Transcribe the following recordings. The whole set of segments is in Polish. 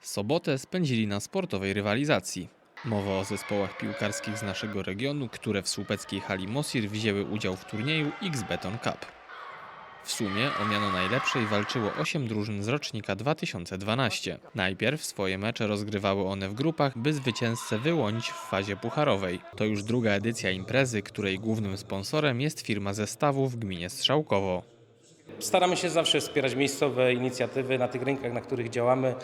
Sobotę spędzili na sportowej rywalizacji. Mowa o zespołach piłkarskich z naszego regionu, które w słupeckiej hali Mosir wzięły udział w turnieju X-Beton Cup. W sumie o miano najlepszej walczyło 8 drużyn z rocznika 2012. Najpierw swoje mecze rozgrywały one w grupach, by zwycięzcę wyłonić w fazie pucharowej. To już druga edycja imprezy, której głównym sponsorem jest firma zestawów w gminie Strzałkowo. Staramy się zawsze wspierać miejscowe inicjatywy na tych rynkach, na których działamy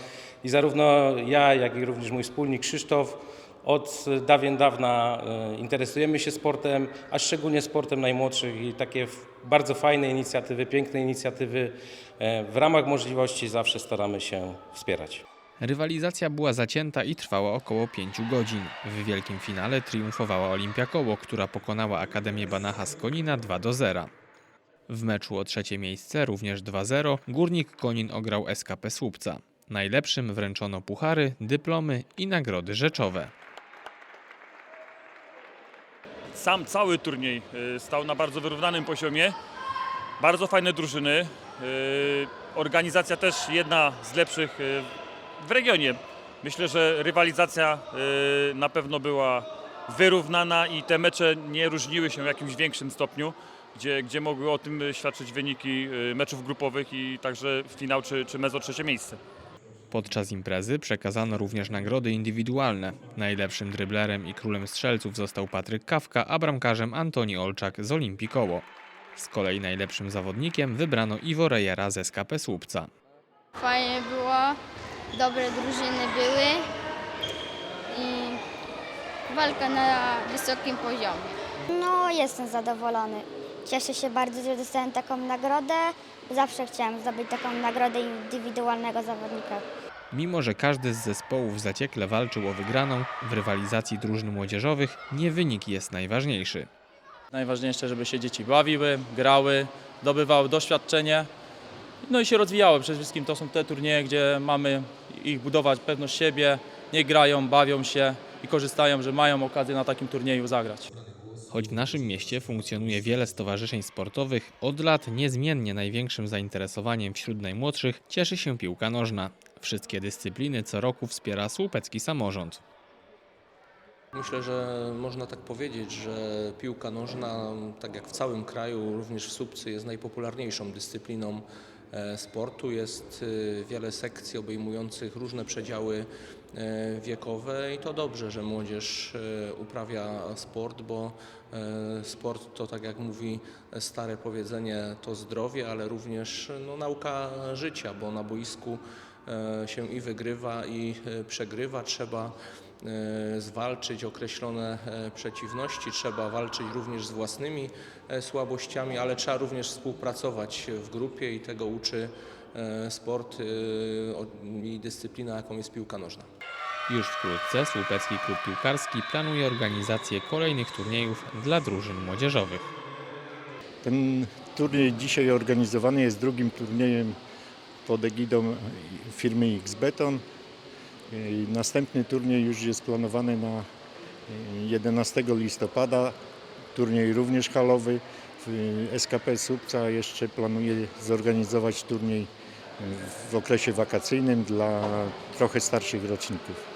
i zarówno ja, jak i również mój wspólnik Krzysztof od dawien dawna e, interesujemy się sportem, a szczególnie sportem najmłodszych i takie bardzo fajne inicjatywy, piękne inicjatywy e, w ramach możliwości zawsze staramy się wspierać. Rywalizacja była zacięta i trwała około 5 godzin. W wielkim finale triumfowała Olimpia Koło, która pokonała Akademię Banacha z Konina 2 do 0. W meczu o trzecie miejsce, również 2-0, Górnik Konin ograł SKP Słupca. Najlepszym wręczono puchary, dyplomy i nagrody rzeczowe. Sam cały turniej y, stał na bardzo wyrównanym poziomie. Bardzo fajne drużyny. y, Organizacja też jedna z lepszych y, w regionie. Myślę, że rywalizacja na pewno była wyrównana i te mecze nie różniły się w jakimś większym stopniu, gdzie, gdzie mogły o tym świadczyć wyniki y, meczów grupowych i także finał czy, czy mezo trzecie miejsce. Podczas imprezy przekazano również nagrody indywidualne. Najlepszym dryblerem i królem strzelców został Patryk Kawka, a bramkarzem Antoni Olczak z Olimpii Koło. Z kolei najlepszym zawodnikiem wybrano Iwo Rejera z SKP Słupca. Fajnie było, dobre drużyny były i walka na wysokim poziomie. No, jestem zadowolony. Cieszę się bardzo, że dostałem taką nagrodę. Zawsze chciałem zdobyć taką nagrodę indywidualnego zawodnika. Mimo, że każdy z zespołów zaciekle walczył o wygraną, w rywalizacji drużyn młodzieżowych nie wynik jest najważniejszy. Najważniejsze, żeby się dzieci bawiły, grały, zdobywały doświadczenie, no i się rozwijały. Przede wszystkim to są te turnieje, gdzie mamy ich budować pewność siebie, nie grają, bawią się i korzystają, że mają okazję na takim turnieju zagrać. Choć w naszym mieście funkcjonuje wiele stowarzyszeń sportowych, od lat niezmiennie największym zainteresowaniem wśród najmłodszych cieszy się piłka nożna. Wszystkie dyscypliny co roku wspiera słupecki samorząd. Myślę, że można tak powiedzieć, że piłka nożna, tak jak w całym kraju, również w Słupcy jest najpopularniejszą dyscypliną sportu. Jest e, wiele sekcji obejmujących różne przedziały e, wiekowe i to dobrze, że młodzież e, uprawia sport, bo e, sport to, tak jak mówi stare powiedzenie, to zdrowie, ale również no, nauka życia, bo na boisku e, się i wygrywa, i e, przegrywa. Trzeba e, zwalczyć określone e, przeciwności, trzeba walczyć również z własnymi e, słabościami, ale trzeba również współpracować w grupie i tego uczy e, sport e, i dyscyplina, jaką jest piłka nożna. Już wkrótce Słupecki Klub Piłkarski planuje organizację kolejnych turniejów dla drużyn młodzieżowych. Ten turniej dzisiaj organizowany jest drugim turniejem pod egidą firmy X-Beton. Następny turniej już jest planowany na 11 listopada. Turniej również halowy. W SKP Słupca jeszcze planuje zorganizować turniej w okresie wakacyjnym dla trochę starszych roczników.